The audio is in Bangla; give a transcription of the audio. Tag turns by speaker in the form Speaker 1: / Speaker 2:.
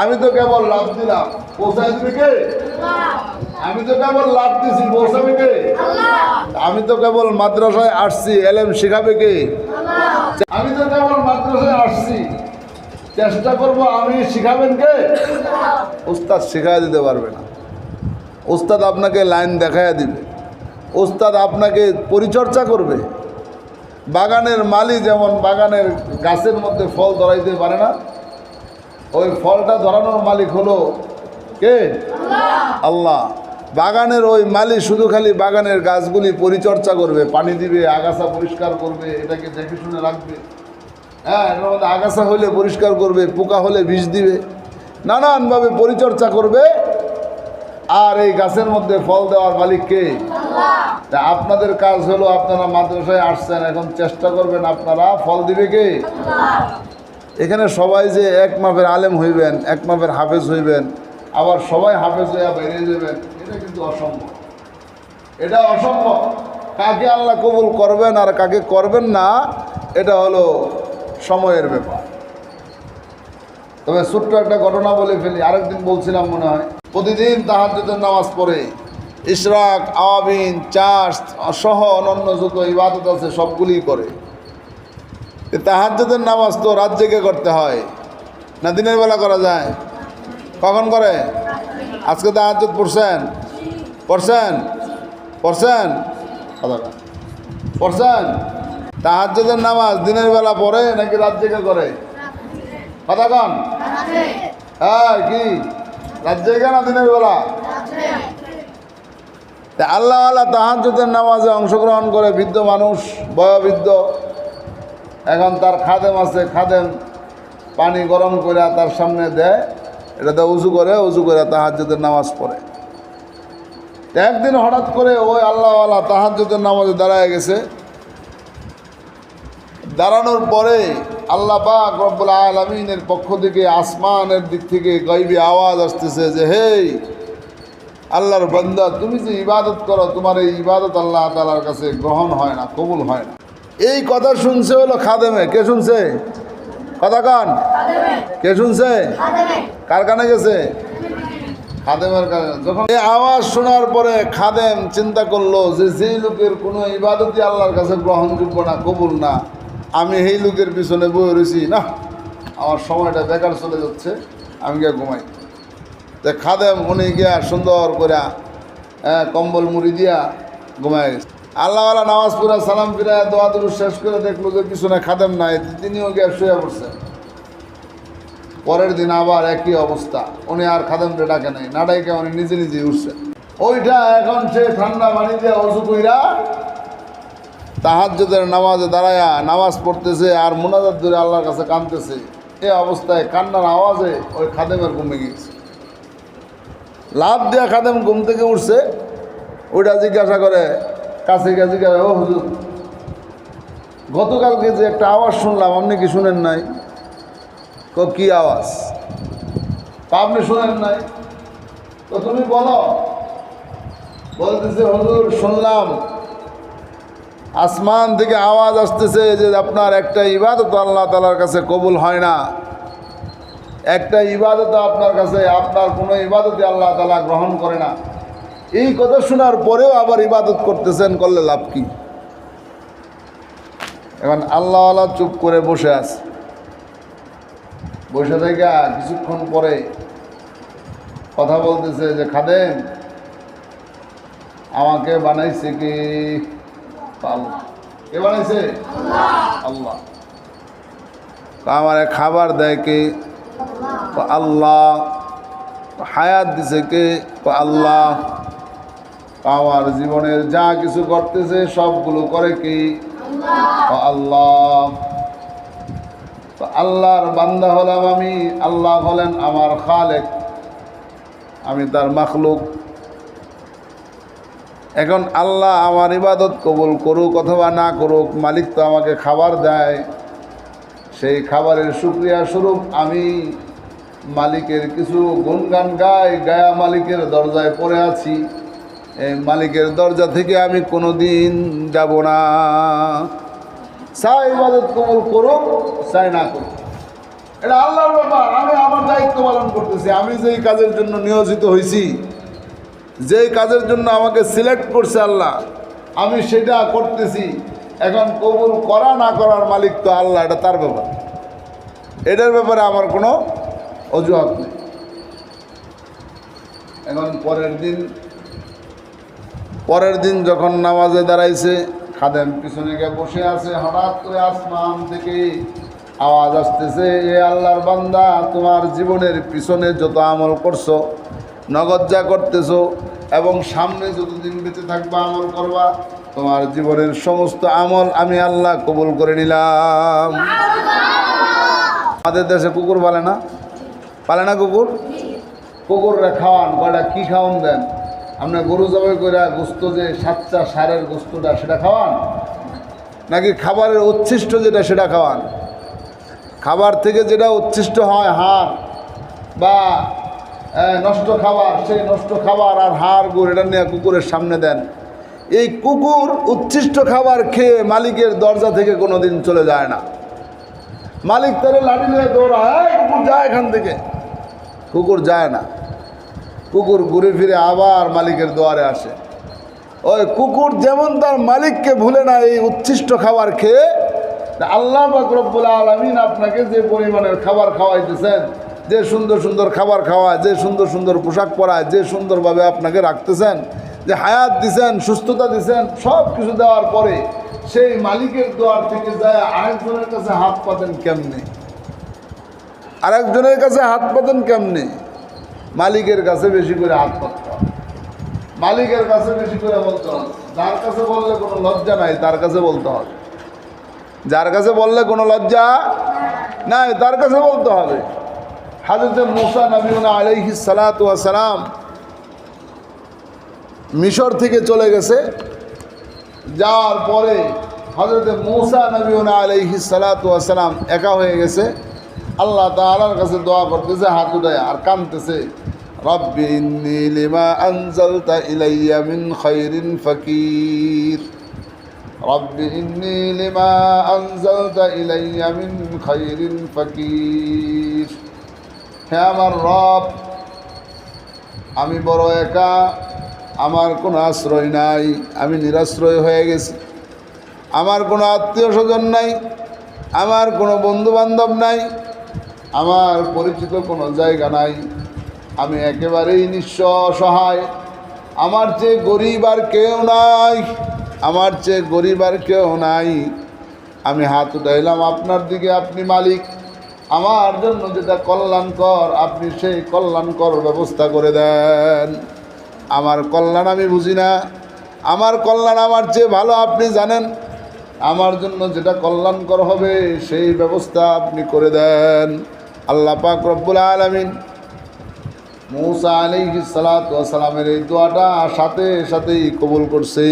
Speaker 1: আমি তো কেবল লাভ দিলাম। পৌঁছায় দিবে কে আমি তো কেবল লাভ দিছি পৌঁছাবে কে আমি তো কেবল মাদ্রাসায় আসছি এলেম শিখাবে কে? আমি তো কেবল মাদ্রাসায় আসছি। চেষ্টা করব আমি শিখাবেন কে? উস্তাদ শিখাই দিতে পারবে না। উস্তাদ আপনাকে লাইন দেখাইয়া দিবে। উস্তাদ আপনাকে পরিচর্যা করবে। বাগানের মালি যেমন বাগানের গাছের মধ্যে ফল ধরাইতে পারে না ওই ফলটা ধরানোর মালিক হলো কে? আল্লাহ। বাগানের ওই মালি শুধু খালি বাগানের গাছগুলি পরিচর্যা করবে পানি দিবে আগাছা পরিষ্কার করবে এটাকে দেখে শুনে রাখবে। হ্যাঁ এর মধ্যে আগাছা হলে পরিষ্কার করবে পোকা হলে বিষ দিবে। নানানভাবে পরিচর্যা করবে। আর এই গাছের মধ্যে ফল দেওয়ার মালিক কে? তা আপনাদের কাজ হলো আপনারা মাদ্রাসায় আসছেন এখন চেষ্টা করবেন আপনারা ফল দিবে কে? এখানে সবাই যে এক মাপের আলেম হইবেন, এক মাপের হাফেজ হইবেন, আবার সবাই হাফেজ হইয়া বেরিয়ে যাবেন এটা কিন্তু অসম্ভব। এটা অসম্ভব। কাকে আল্লাহ কবুল করবেন আর কাকে করবেন না, এটা হলো সময়ের ব্যাপার। তবে ছোট্ট একটা ঘটনা বলে ফেলি, আরেকদিন বলছিলাম মনে হয়, প্রতিদিন তাহার তাহাজ্জুদের নামাজ পড়ে ইশরাক, আওয়াবিন চাষ সহ অনন্য যত ইবাদত আছে সবগুলি করে। তাহাজ্জুদের নামাজ তো রাত জেগে করতে হয়। না দিনের বেলা করা যায়? কখন করে? আজকে তাহাজ্জুদ পড়ছেন? পড়ছেন? পড়ছেন। পড়ছেন? তাহাজ্জুদের নামাজ দিনের বেলা পড়ে নাকি রাত জেগে করে? কথা কন হ্যাঁ কি? রাত জেগে না দিনের বেলা? আল্লাহ আল্লাহ তাহাজ্জুদের নামাজে অংশগ্রহণ করে বৃদ্ধ মানুষ, বয়োবৃদ্ধ এখন তার খাদেম আছে, খাদেম পানি গরম করে তার সামনে দেয়, এটাতে উজু করে উজু করে তাহাজ্জুদের নামাজ পড়ে। একদিন হঠাৎ করে ওই আল্লাহওয়ালা তাহাজ্জুদের নামাজে দাঁড়ায় গেছে। দাঁড়ানোর পরে আল্লাহ পাক রব্বুল আলমিনের পক্ষ থেকে আসমানের দিক থেকে গাইবি আওয়াজ আসতেছে যে হেই আল্লাহর বান্দা, তুমি যে ইবাদত করো, তোমার এই ইবাদত আল্লাহ তালার কাছে গ্রহণ হয় না, কবুল হয় না। এই কথা শুনছে হলো খাদেমে। কে শুনছে? কথা কান। কে শুনছে? কার গেছে? খাদেমের কানে। যখন এই আওয়াজ শোনার পরে খাদেম চিন্তা করল যে যেই লোকের কোনো ইবাদতই আল্লাহর কাছে গ্রহণযোগ্য না কবুল না আমি এই লোকের পিছনে বয়ে রয়েছি। না আমার সময়টা বেকার চলে যাচ্ছে আমি গিয়ে ঘুমাই। তো খাদেম উনি গিয়া সুন্দর করে হ্যাঁ, কম্বল মুড়ি দিয়া ঘুমায় গেছে। আল্লাহওয়ালা নামাজ পুরা সালাম ফিরা দোয়া দুরু শেষ করে দেখল যে পিছনে খাদেম নাই, তিনিও গিয়া শুয়ে পড়ছেন পরের দিন আবার একই অবস্থা, উনি আর খাদেমটা ডাকে নাই, না ডাকে উনি নিজে নিজে উঠছে। ওইটা এখন সে ঠান্ডা পানি দিয়ে অজু কইরা তাহাজ্জুদের নামাজে দাঁড়ায়া নামাজ পড়তেছে আর মোনাজাত ধরে আল্লাহর কাছে কাঁদতেছে। এ অবস্থায় কান্নার আওয়াজে ওই খাদেমের ঘুমে গিয়েছে। লাভ দেয়া খাদেম ঘুম থেকে উঠছে, ওইটা জিজ্ঞাসা করে কাছে জিজ্ঞাসা ও হুজুর, গতকালকে যে একটা আওয়াজ শুনলাম, আপনি কি শুনেন নাই? তো কি আওয়াজ? তা আপনি শুনেন নাই। তো তুমি বলো। বলতেছে, হুজুর, শুনলাম। আসমান থেকে আওয়াজ আসতেছে যে আপনার একটা ইবাদত আল্লাহ তালার কাছে কবুল হয় না। একটা ইবাদত আপনার কাছে, আপনার কোনো ইবাদতে আল্লাহ তালা গ্রহণ করে না। এই কথা শোনার পরেও আবার ইবাদত করতেছেন, করলে লাভ কি? এখন আল্লাহ আল্লাহ চুপ করে বসে আছে। বসে থেকে কিছুক্ষণ পরে কথা বলতেছে যে, খাদেম, আমাকে বানাইছে কি কে বানাইছে? আল্লাহ। আমার খাবার দেয় কে? আল্লাহ। হায়াত দিছে কে? আল্লাহ। আমার জীবনের যা কিছু করতেছে সবগুলো করে কি? আল্লাহ। তো আল্লাহর বান্দা হলাম আমি আল্লাহ হলেন আমার খালেক। আমি তার মাখলুক। এখন আল্লাহ আমার ইবাদত কবুল করুক অথবা না করুক মালিক তো আমাকে খাবার দেয়। সেই খাবারের সুক্রিয়া স্বরূপ আমি মালিকের কিছু গুণগান গাই গায়া মালিকের দরজায় পড়ে আছি। মালিকের দরজা থেকে আমি কোনো দিন যাব না। চাই ইবাদত কবুল করুক, চাই না করুক। এটা আল্লাহর ব্যাপার, আমি আমার দায়িত্ব পালন করতেছি। আমি যেই কাজের জন্য নিয়োজিত হয়েছি যেই কাজের জন্য আমাকে সিলেক্ট করছে আল্লাহ, আমি সেটা করতেছি। এখন কবুল করা না করার মালিক তো আল্লাহ, এটা তার ব্যাপার। এটার ব্যাপারে আমার কোনো অজুহাত নেই। এখন পরের দিন পরের দিন যখন নামাজে দাঁড়াইছে, খাদেম পিছনে গিয়ে বসে আছে, হঠাৎ করে আসমান থেকে আওয়াজ আসতেছে, এ আল্লাহর বান্দা, তোমার জীবনের পিছনে যত আমল করছ, নগদ যা করতেছো, এবং সামনে যতদিন বেঁচে থাকবা, আমল করবা, তোমার জীবনের সমস্ত আমল আমি আল্লাহ কবুল করে নিলাম। আমাদের দেশে কুকুর পালে না? পালে না কুকুর? কুকুররা খাওয়ান, কয়টা? কী খাওয়ান দেন? আপনার গরু জবাই করে গোস্ত যে সাতটা সারের গোস্তটা সেটা খাওয়ান? নাকি খাবারের উচ্ছিষ্ট যেটা সেটা খাওয়ান? খাবার থেকে যেটা উচ্ছিষ্ট হয় হাড় বা নষ্ট খাবার সেই নষ্ট খাবার আর হাড় গুড় এটা নিয়ে কুকুরের সামনে দেন। এই কুকুর উচ্ছিষ্ট খাবার খেয়ে মালিকের দরজা থেকে কোনো দিন চলে যায় না। মালিক তারে লাঠি নিয়ে দৌড়ায় "এই, কুকুর যায় এখান থেকে। কুকুর যায় না। কুকুর ঘুরে ফিরে আবার মালিকের দুয়ারে আসে। ওই কুকুর যেমন তার মালিককে ভুলে না এই উচ্ছিষ্ট খাবার খেয়ে আল্লাহ বাকরবুল আলমিন আপনাকে যে পরিমাণের খাবার খাওয়াইতেছেন, যে সুন্দর সুন্দর খাবার খাওয়ায়, যে সুন্দর সুন্দর পোশাক পরায়, যে সুন্দরভাবে আপনাকে রাখতেছেন, যে হায়াত দিছেন, সুস্থতা দিছেন সব কিছু দেওয়ার পরে সেই মালিকের দোয়ার থেকে যায় আরেকজনের কাছে হাত পাতেন কেমনে? আরেকজনের কাছে হাত পাতেন কেমনে? মালিকের কাছে বেশি করে হাত পাততে হবে। মালিকের কাছে বেশি করে বলতে হবে। যার কাছে বললে কোনো লজ্জা নাই, তার কাছে বলতে হবে। যার কাছে বললে কোনো লজ্জা নাই, তার কাছে বলতে হবে। হাজরত মুসা নবীনা আলাইহি সালাতু সালাম মিশর থেকে চলে গেছে। যাওয়ার পরে হজরত মৌসা নবীনা আলাইহি সালাতু সালাম একা হয়ে গেছে। আল্লাহ তাআলার কাছে দোয়া করতেছে, হাত উঠায় আর কাঁদতেছে। রব্বি ইন্নি লিমা আনজালতা ইলাইয়া মিন খাইরিন ফাকির রব্বি ইন্নি লিমা আনজালতা ইলাইয়া মিন খাইরিন ফাকির হে আমার রব, আমি বড় একা, আমার কোনো আশ্রয় নাই, আমি নিরাশ্রয় হয়ে গেছি। আমার কোনো আত্মীয় স্বজন নাই, আমার কোনো বন্ধু বান্ধব নাই, আমার পরিচিত কোনো জায়গা নাই। আমি একেবারেই নিঃস্ব অসহায় আমার চেয়ে গরিব আর কেউ নাই। আমার চেয়ে গরিব আর কেউ নাই। আমি হাত উঠাইলাম আপনার দিকে, আপনি মালিক। আমার জন্য যেটা কল্যাণকর, আপনি সেই কল্যাণকর ব্যবস্থা করে দেন। আমার কল্যাণ আমি বুঝি না। আমার কল্যাণ আমার চেয়ে ভালো, আপনি জানেন। আমার জন্য যেটা কল্যাণকর হবে, সেই ব্যবস্থা আপনি করে দেন। আল্লাহ পাক রব্বুল আলমিন মৌসা আলাইহিস সালাতু ওয়াস সালামের এই দোয়াটা সাথে সাথেই কবুল করছে।